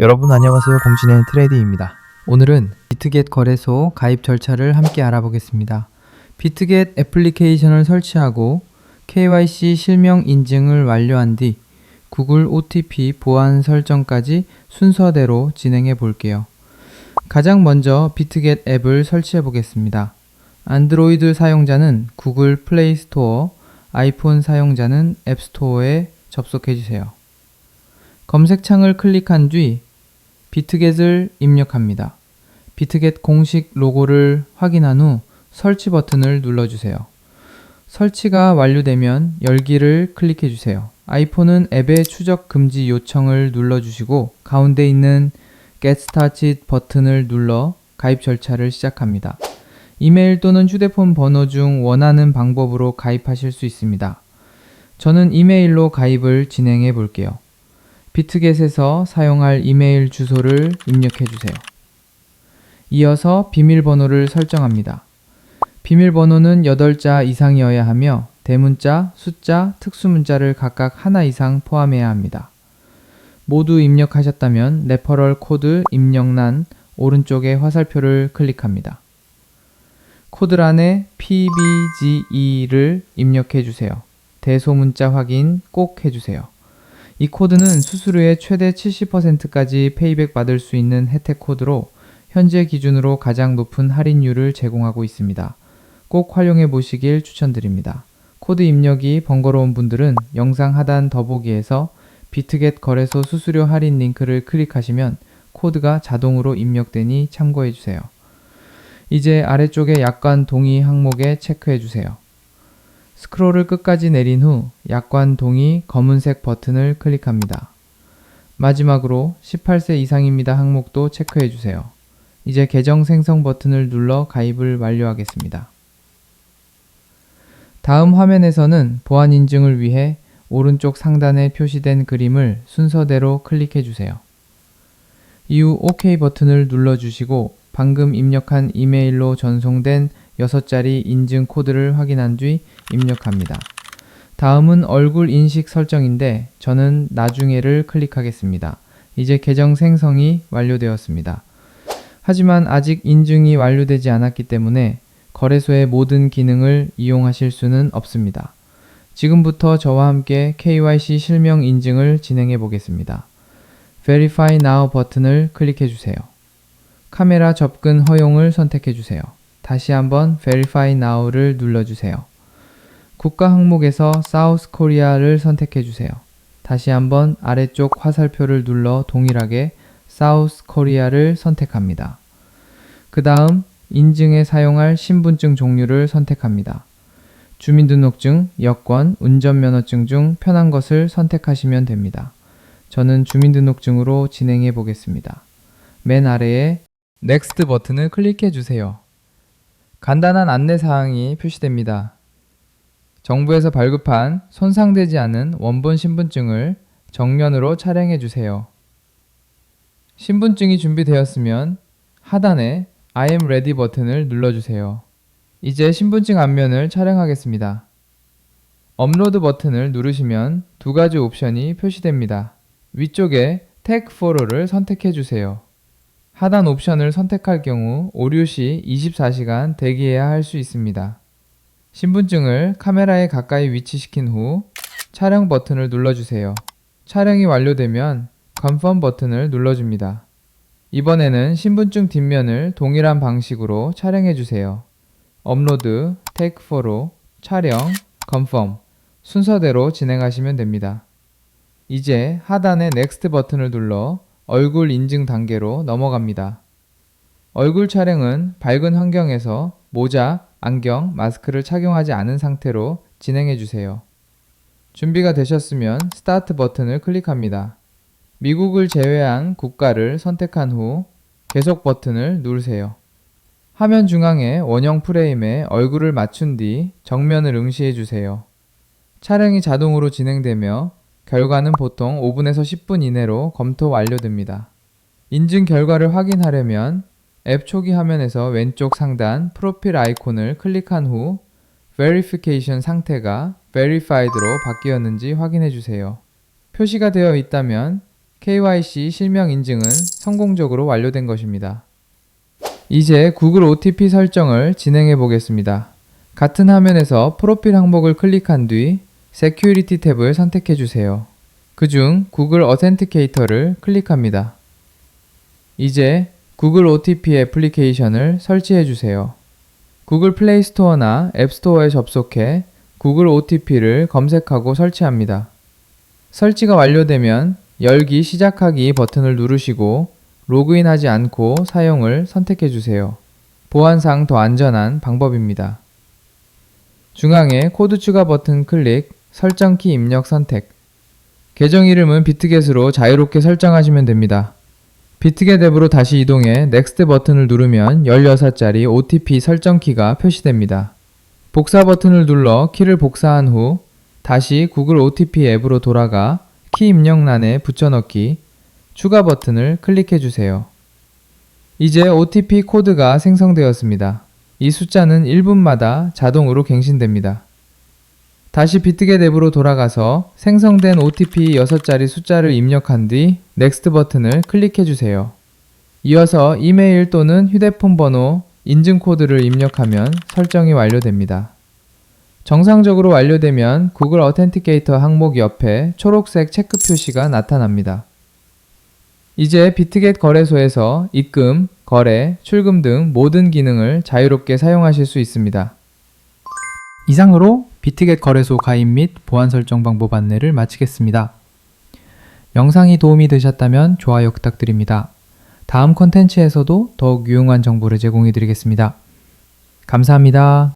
여러분 안녕하세요. 공진의 트레이디입니다. 오늘은 비트겟 거래소 가입 절차를 함께 알아보겠습니다. 비트겟 애플리케이션을 설치하고 KYC 실명 인증을 완료한 뒤 구글 OTP 보안 설정까지 순서대로 진행해 볼게요. 가장 먼저 비트겟 앱을 설치해 보겠습니다. 안드로이드 사용자는 구글 플레이 스토어, 아이폰 사용자는 앱 스토어에 접속해 주세요. 검색창을 클릭한 뒤 비트겟을 입력합니다. 비트겟 공식 로고를 확인한 후 설치 버튼을 눌러주세요. 설치가 완료되면 열기를 클릭해 주세요. 아이폰은 앱의 추적 금지 요청을 눌러주시고 가운데 있는 Get Started 버튼을 눌러 가입 절차를 시작합니다. 이메일 또는 휴대폰 번호 중 원하는 방법으로 가입하실 수 있습니다. 저는 이메일로 가입을 진행해 볼게요. 비트겟에서 사용할 이메일 주소를 입력해 주세요. 이어서 비밀번호를 설정합니다. 비밀번호는 8자 이상이어야 하며 대문자, 숫자, 특수문자를 각각 하나 이상 포함해야 합니다. 모두 입력하셨다면 레퍼럴 코드 입력란 오른쪽의 화살표를 클릭합니다. 코드란에 PBGE를 입력해 주세요. 대소문자 확인 꼭 해주세요. 이 코드는 수수료의 최대 70%까지 페이백 받을 수 있는 혜택 코드로 현재 기준으로 가장 높은 할인율을 제공하고 있습니다. 꼭 활용해 보시길 추천드립니다. 코드 입력이 번거로운 분들은 영상 하단 더보기에서 비트겟 거래소 수수료 할인 링크를 클릭하시면 코드가 자동으로 입력되니 참고해 주세요. 이제 아래쪽에 약관 동의 항목에 체크해 주세요. 스크롤을 끝까지 내린 후 약관 동의 검은색 버튼을 클릭합니다. 마지막으로 18세 이상입니다 항목도 체크해 주세요. 이제 계정 생성 버튼을 눌러 가입을 완료하겠습니다. 다음 화면에서는 보안 인증을 위해 오른쪽 상단에 표시된 그림을 순서대로 클릭해 주세요. 이후 OK 버튼을 눌러 주시고 방금 입력한 이메일로 전송된 6자리 인증 코드를 확인한 뒤 입력합니다. 다음은 얼굴 인식 설정인데 저는 나중에를 클릭하겠습니다. 이제 계정 생성이 완료되었습니다. 하지만 아직 인증이 완료되지 않았기 때문에 거래소의 모든 기능을 이용하실 수는 없습니다. 지금부터 저와 함께 KYC 실명 인증을 진행해 보겠습니다. Verify Now 버튼을 클릭해 주세요. 카메라 접근 허용을 선택해 주세요. 다시 한번 Verify Now를 눌러주세요. 국가 항목에서 South Korea를 선택해 주세요. 다시 한번 아래쪽 화살표를 눌러 동일하게 South Korea를 선택합니다. 그 다음 인증에 사용할 신분증 종류를 선택합니다. 주민등록증, 여권, 운전면허증 중 편한 것을 선택하시면 됩니다. 저는 주민등록증으로 진행해 보겠습니다. 맨 아래에 Next 버튼을 클릭해 주세요. 간단한 안내 사항이 표시됩니다. 정부에서 발급한 손상되지 않은 원본 신분증을 정면으로 촬영해 주세요. 신분증이 준비되었으면 하단에 I am ready 버튼을 눌러주세요. 이제 신분증 앞면을 촬영하겠습니다. 업로드 버튼을 누르시면 두 가지 옵션이 표시됩니다. 위쪽에 Take Photo를 선택해 주세요. 하단 옵션을 선택할 경우 오류 시 24시간 대기해야 할 수 있습니다. 신분증을 카메라에 가까이 위치시킨 후 촬영 버튼을 눌러주세요. 촬영이 완료되면 Confirm 버튼을 눌러줍니다. 이번에는 신분증 뒷면을 동일한 방식으로 촬영해 주세요. 업로드, Take Photo, 촬영, Confirm 순서대로 진행하시면 됩니다. 이제 하단의 Next 버튼을 눌러 얼굴 인증 단계로 넘어갑니다. 얼굴 촬영은 밝은 환경에서 모자, 안경, 마스크를 착용하지 않은 상태로 진행해 주세요. 준비가 되셨으면 스타트 버튼을 클릭합니다. 미국을 제외한 국가를 선택한 후 계속 버튼을 누르세요. 화면 중앙의 원형 프레임에 얼굴을 맞춘 뒤 정면을 응시해 주세요. 촬영이 자동으로 진행되며 결과는 보통 5분에서 10분 이내로 검토 완료됩니다. 인증 결과를 확인하려면 앱 초기 화면에서 왼쪽 상단 프로필 아이콘을 클릭한 후 Verification 상태가 Verified로 바뀌었는지 확인해 주세요. 표시가 되어 있다면 KYC 실명 인증은 성공적으로 완료된 것입니다. 이제 구글 OTP 설정을 진행해 보겠습니다. 같은 화면에서 프로필 항목을 클릭한 뒤 Security 탭을 선택해 주세요. 그중 구글 어센티케이터를 클릭합니다. 이제 구글 OTP 애플리케이션을 설치해 주세요. 구글 플레이 스토어나 앱 스토어에 접속해 구글 OTP를 검색하고 설치합니다. 설치가 완료되면 열기 시작하기 버튼을 누르시고 로그인하지 않고 사용을 선택해 주세요. 보안상 더 안전한 방법입니다. 중앙에 코드 추가 버튼 클릭, 설정키 입력 선택. 계정 이름은 비트겟으로 자유롭게 설정하시면 됩니다. 비트겟 앱으로 다시 이동해 넥스트 버튼을 누르면 16자리 OTP 설정키가 표시됩니다. 복사 버튼을 눌러 키를 복사한 후 다시 구글 OTP 앱으로 돌아가 키 입력란에 붙여넣기, 추가 버튼을 클릭해 주세요. 이제 OTP 코드가 생성되었습니다. 이 숫자는 1분마다 자동으로 갱신됩니다. 다시 비트겟 앱으로 돌아가서 생성된 OTP 6자리 숫자를 입력한 뒤 넥스트 버튼을 클릭해 주세요. 이어서 이메일 또는 휴대폰 번호, 인증 코드를 입력하면 설정이 완료됩니다. 정상적으로 완료되면 구글 어텐티케이터 항목 옆에 초록색 체크 표시가 나타납니다. 이제 비트겟 거래소에서 입금, 거래, 출금 등 모든 기능을 자유롭게 사용하실 수 있습니다. 이상으로 비트겟 거래소 가입 및 보안 설정 방법 안내를 마치겠습니다. 영상이 도움이 되셨다면 좋아요 부탁드립니다. 다음 콘텐츠에서도 더욱 유용한 정보를 제공해 드리겠습니다. 감사합니다.